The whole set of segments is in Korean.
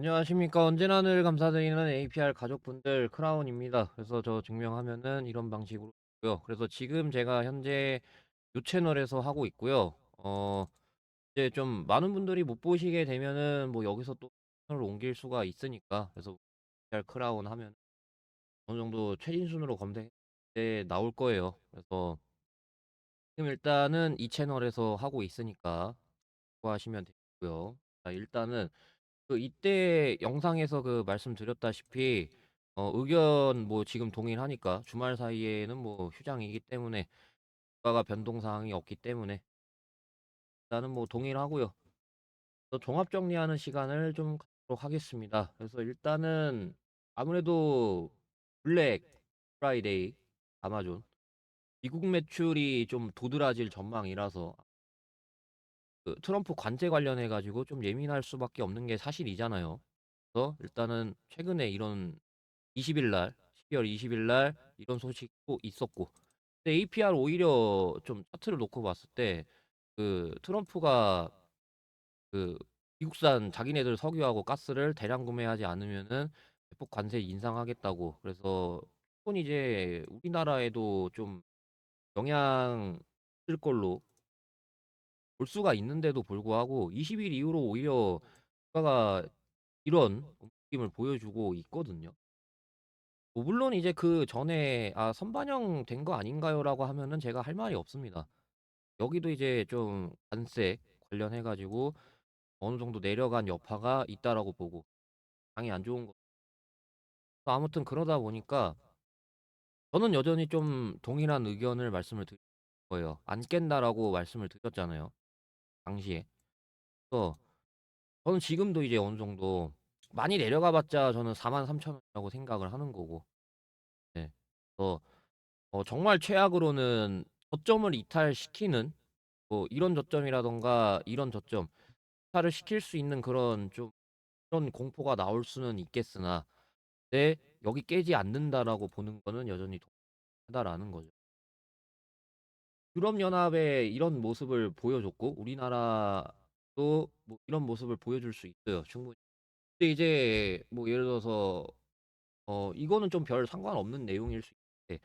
안녕하십니까. 언제나 늘 감사드리는 APR 가족분들 크라운입니다. 그래서 저 증명하면은 이런 방식으로 고요. 그래서 지금 제가 현재 요 채널에서 하고 있고요. 어 이제 좀 많은 분들이 못 보시게 되면은 뭐 여기서 또 채널을 옮길 수가 있으니까 그래서 APR 크라운 하면 어느 정도 최신순으로 검색에 나올 거예요. 그래서 지금 일단은 이 채널에서 하고 있으니까 하시면 되고요. 자 일단은 그 이때 영상에서 그 말씀드렸다시피 어 의견 뭐 지금 동일하니까 주말 사이에는 뭐 휴장이기 때문에 국가가 변동 사항이 없기 때문에 일단은 뭐 동일하고요. 또 종합 정리하는 시간을 좀 갖도록 하겠습니다. 그래서 일단은 아무래도 블랙 프라이데이 아마존 미국 매출이 좀 도드라질 전망이라서 그 트럼프 관세 관련해 가지고 좀 예민할 수밖에 없는 게 사실이잖아요. 그래서 일단은 최근에 이런 20일 날 12월 20일 날 이런 소식도 있었고 근데 APR 오히려 좀 차트를 놓고 봤을 때 그 트럼프가 그 미국산 자기네들 석유하고 가스를 대량 구매하지 않으면은 대폭 관세 인상하겠다고 그래서 이건 이제 우리나라에도 좀 영향 있을 걸로 볼 수가 있는데도 불구하고 20일 이후로 오히려 주가가 이런 움직임을 보여주고 있거든요. 뭐 물론 이제 그 전에 "아 선반영 된 거 아닌가요?"라고 하면은 제가 할 말이 없습니다. 여기도 이제 좀 관세 관련해 가지고 어느 정도 내려간 여파가 있다라고 보고 장이 안 좋은 거 아무튼 그러다 보니까 저는 여전히 좀 동일한 의견을 말씀을 드릴 거예요. "안 깬다."라고 말씀을 드렸잖아요, 당시에. 그래서 저는 지금도 이제 어느 정도 많이 내려가 봤자 저는 43,000 원이라고 생각을 하는 거고. 네. 그래서 어 정말 최악으로는 저점을 이탈시키는 뭐 이런 저점이라든가 이런 저점 이탈을 시킬 수 있는 그런 좀 그런 공포가 나올 수는 있겠으나 네 여기 깨지 않는다라고 보는 거는 여전히 동일하다라는 거죠. 유럽 연합에 이런 모습을 보여줬고 우리나라도 뭐 이런 모습을 보여줄 수 있어요, 충분히. 근데 이제 뭐 예를 들어서 어 이거는 좀 별 상관없는 내용일 수 있는데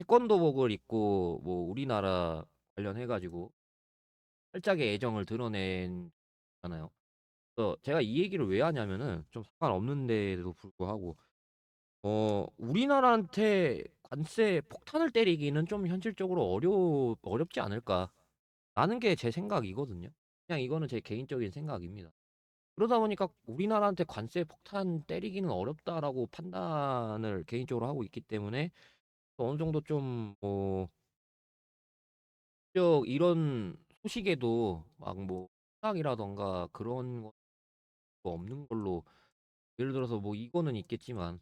태권도복을 입고 뭐 우리나라 관련해 가지고 살짝의 애정을 드러낸 잖아요. 그래서 제가 이 얘기를 왜 하냐면은 좀 상관없는데도 불구하고 어 우리나라한테 관세 폭탄을 때리기는 좀 현실적으로 어려 어렵지 않을까 라는 게 제 생각이거든요. 그냥 이거는 제 개인적인 생각입니다. 그러다 보니까 '우리나라한테 관세 폭탄 때리기는 어렵다.'라고 판단을 개인적으로 하고 있기 때문에 어느 정도 좀뭐 적 이런 소식에도 막뭐 수락이라든가 그런 거 없는 걸로 예를 들어서 뭐 이거는 있겠지만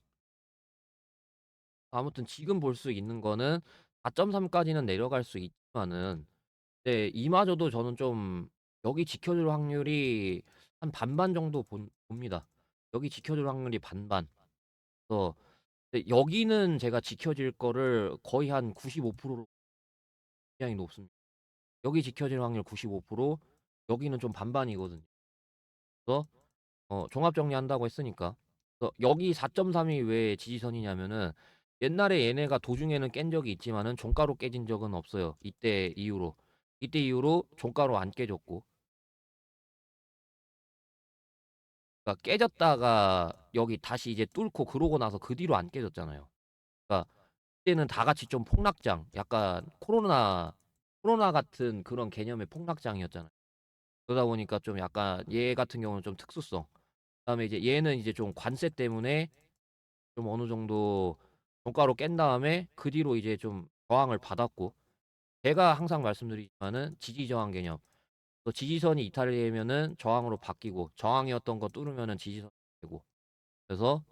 아무튼 지금 볼 수 있는 거는 4.3 까지는 내려갈 수 있지만은 네 이마저도 저는 좀 여기 지켜줄 확률이 한 반반 정도 본 봅니다. 여기 지켜줄 확률이 반반. 그래서 네 여기는 제가 지켜질 거를 거의 한 95%로 굉장히 높습니다. 여기 지켜질 확률 95% 여기는 좀 반반이거든요. 그래서 어 종합 정리한다고 했으니까 그래서 여기 4.3이 왜 지지선이냐면은 옛날에 얘네가 도중에는 깬 적이 있지만은 종가로 깨진 적은 없어요. 이때 이후로. 이때 이후로 종가로 안 깨졌고 그러니까 깨졌다가 여기 다시 이제 뚫고 그러고 나서 그 뒤로 안 깨졌잖아요. 그러니까 이때는 다 같이 좀 폭락장 약간 코로나 코로나 같은 그런 개념의 폭락장이었잖아요. 그러다 보니까 좀 약간 얘 같은 경우는 좀 특수성 그다음에 이제 얘는 이제 좀 관세 때문에 좀 어느 정도 종가로 깬 다음에 그 뒤로 이제 좀 저항을 받았고 제가 항상 말씀드리지만은 지지 저항 개념. 또 지지선이 이탈이 되면은 저항으로 바뀌고 저항이었던 거 뚫으면은 지지선이 되고 그래서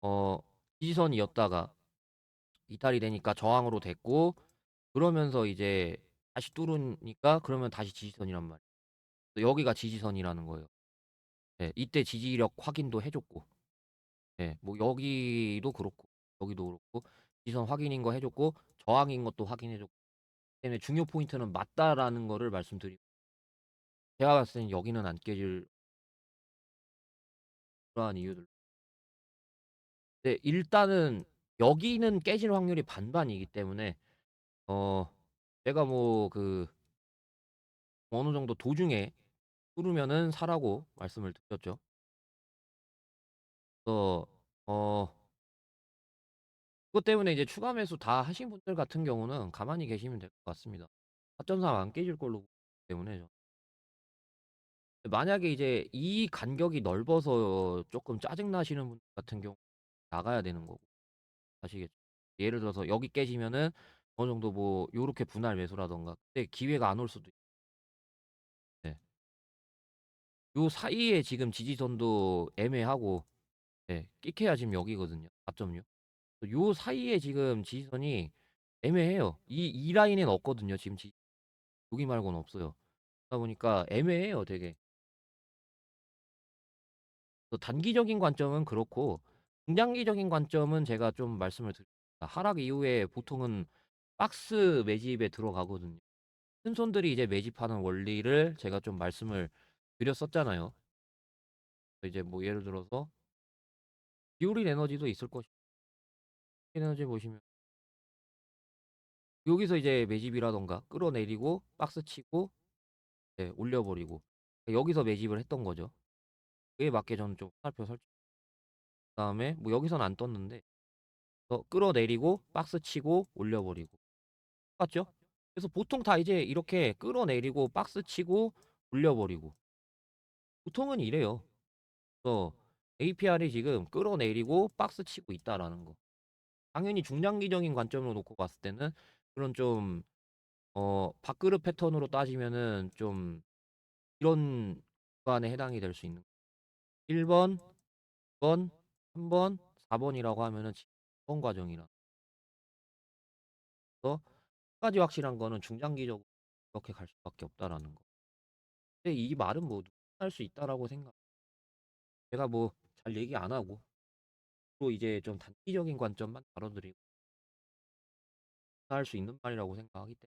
어 지지선이었다가 이탈이 되니까 저항으로 됐고 그러면서 이제 다시 뚫으니까 그러면 다시 지지선이란 말이에요. 여기가 지지선이라는 거예요. 네, 이때 지지력 확인도 해 줬고 예. 뭐 여기도 그렇고 여기도 그렇고 지지선 확인인 거 해 줬고 저항인 것도 확인해 줬고 때문에 중요 포인트는 맞다라는 거를 말씀드리고 제가 봤을 때는 여기는 안 깨질 그러한 이유들 네 일단은 여기는 깨질 확률이 반반이기 때문에 어 제가 뭐 그 어느 정도 도중에 뚫으면은 사라고 말씀을 드렸죠. 어 그것 때문에 이제 추가 매수 다 하신 분들 같은 경우는 가만히 계시면 될 것 같습니다. 4.3안 깨질 걸로 때문에 저 만약에 이제 이 간격이 넓어서 쪼끔 짜증 나시는 분들 같은 경우 나가야 되는 거고 아시겠죠? 예를 들어서 여기 깨지면은 어느 정도 뭐 요렇게 분할 매수라든가 그때 기회가 안 올 수도 있 네. 요 사이에 지금 지지선도 애매하고 네 끼케야 지금 여기거든요 4.6. 요 사이에 지금 지지선이 애매해요. 이 이 라인엔 없거든요 지금 지 여기 말고는 없어요. 그러다 보니까 애매해요 되게. 또 단기적인 관점은 그렇고 중장기적인 관점은 제가 좀 말씀을 드립니다. 하락 이후에 보통은 박스 매집에 들어가거든요. 큰 손들이 이제 매집하는 원리를 제가 좀 말씀을 드렸었잖아요. 이제 뭐 예를 들어서 비오릴 에너지도 있을 것이 에너지 보시면 여기서 이제 매집이라든가 끌어내리고 박스 치고 네 올려 버리고 여기서 매집을 했던 거죠. 그에 맞게 저는 좀 화살표 설정 그 다음에 뭐 여기서는 안 떴는데 어 끌어내리고 박스 치고 올려 버리고 똑같죠? 그래서 보통 다 이제 이렇게 끌어내리고 박스 치고 올려 버리고 보통은 이래요. 그래서 APR이 지금 끌어내리고 박스 치고 있다라는 거. 당연히 중장기적인 관점으로 놓고 봤을 때는 그런 좀 어 밥그릇 패턴으로 따지면은 좀 이런 구간에 해당이 될 수 있는 1 번, 2 번, 3 번, 4 번이라고 하면은 번 과정이라. 그래서 한 가지 확실한 거는 중장기적으로 이렇게 갈 수밖에 없다라는 거. 근데 이 말은 뭐 할 수 있다라고 생각. 제가 뭐 잘 얘기 안 하고 또 이제 좀 단기적인 관점만 다뤄 드리고 할 수 있는 말이라고 생각하기 때문에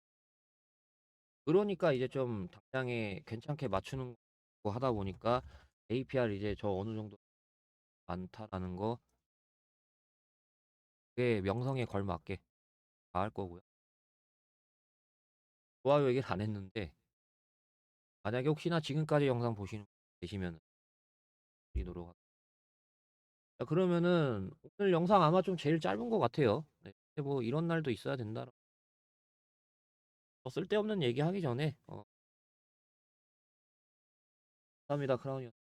그러니까 이제 좀 당장에 괜찮게 맞추는 거 하다 보니까 APR 이제 저 어느 정도 많다라는 거 그게 명성에 걸맞게 다 할 거고요. 좋아요 얘기를 안 했는데 만약에 혹시나 지금까지 영상 보시는 분 계시면은 드리도록 하 자 그러면은 오늘 영상 아마 좀 제일 짧은 것 같아요. 네. 뭐 이런 날도 있어야 된다. 뭐 쓸데없는 얘기 하기 전에 어 감사합니다 크라운이었